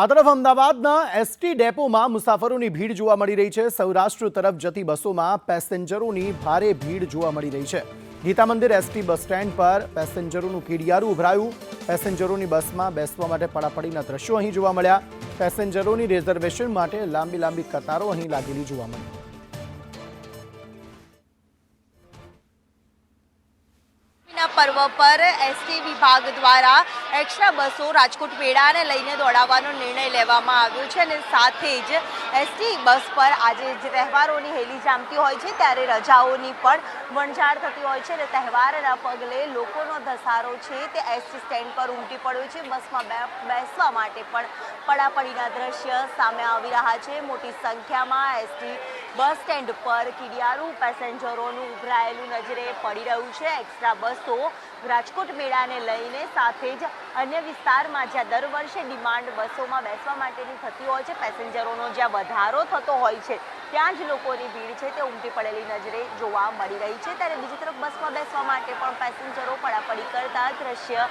આ તરફ અમદાવાદના એસટી ડેપોમાં મુસાફરોની ભીડ જોવા મળી રહી છે. સૌરાષ્ટ્ર તરફ જતી બસોમાં પેસેન્જરોની ભારે ભીડ જોવા મળી રહી છે. ગીતા મંદિર એસટી બસ સ્ટેન્ડ પર પેસેન્જરોનું કીડિયારું ઉભરાયું. પેસેન્જરોની બસમાં બેસવા માટે પડાપડીના દ્રશ્યો અહીં જોવા મળ્યા. પેસેન્જરોની રિઝર્વેશન માટે લાંબી લાંબી કતારો અહીં લાગેલી જોવા મળી. પર્વ પર એસટી વિભાગ દ્વારા એક્સ્ટ્રા બસો રાજકોટ વેડાને લઈને દોડાવવાનો નિર્ણય લેવામાં આવ્યો છે અને સાથે જ એસટી બસ પર આજે તહેવારોની હેલી જામતી હોય છે, ત્યારે રજાઓની પણ વણઝાર થતી હોય છે અને તહેવારના પગલે લોકોનો ધસારો છે તે એસટી સ્ટેન્ડ પર ઉમટી પડ્યો છે. બસમાં બેસવા માટે પણ પડાપડીના દ્રશ્ય સામે આવી રહ્યા છે. મોટી સંખ્યામાં એસટી બસ સ્ટેન્ડ પર કિડિયારું પેસેન્જરોનું ઉભરાયેલું નજરે પડી રહ્યું છે. એક્સ્ટ્રા બસો રાજકોટ મેળાને લઈને સાથે જ અન્ય વિસ્તારમાં જ્યાં દર વર્ષે ડિમાન્ડ બસોમાં બેસવા માટેની થતી હોય છે, પેસેન્જરોનો જ્યાં વધારો થતો હોય છે, ત્યાં જ લોકોની ભીડ છે તે ઉમટી પડેલી નજરે જોવા મળી રહી છે. ત્યારે બીજી તરફ બસમાં બેસવા માટે પણ પેસેન્જરો પડાપડી કરતા દ્રશ્ય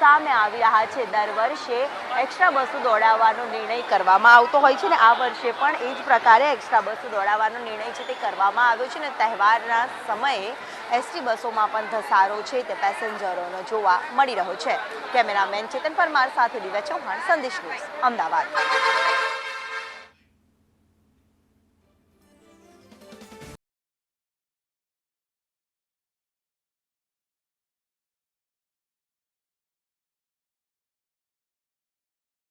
સામે આવી રહ્યા છે. દર વર્ષે એક્સ્ટ્રા બસો દોડાવવાનો નિર્ણય કરવામાં આવતો હોય છે ને આ વર્ષે પણ એ જ પ્રકારે એક્સ્ટ્રા બસો દોડાવવાનો નિર્ણય છે તે કરવામાં આવ્યો છે ને તહેવારના સમયે એસટી બસોમાં પણ ધસારો છે તે પેસેન્જરોનો જોવા મળી રહ્યો છે. કેમેરામેન ચેતન પરમાર સાથે દિવ્યા ચૌહાણ, સંદેશ ન્યૂઝ, અમદાવાદ.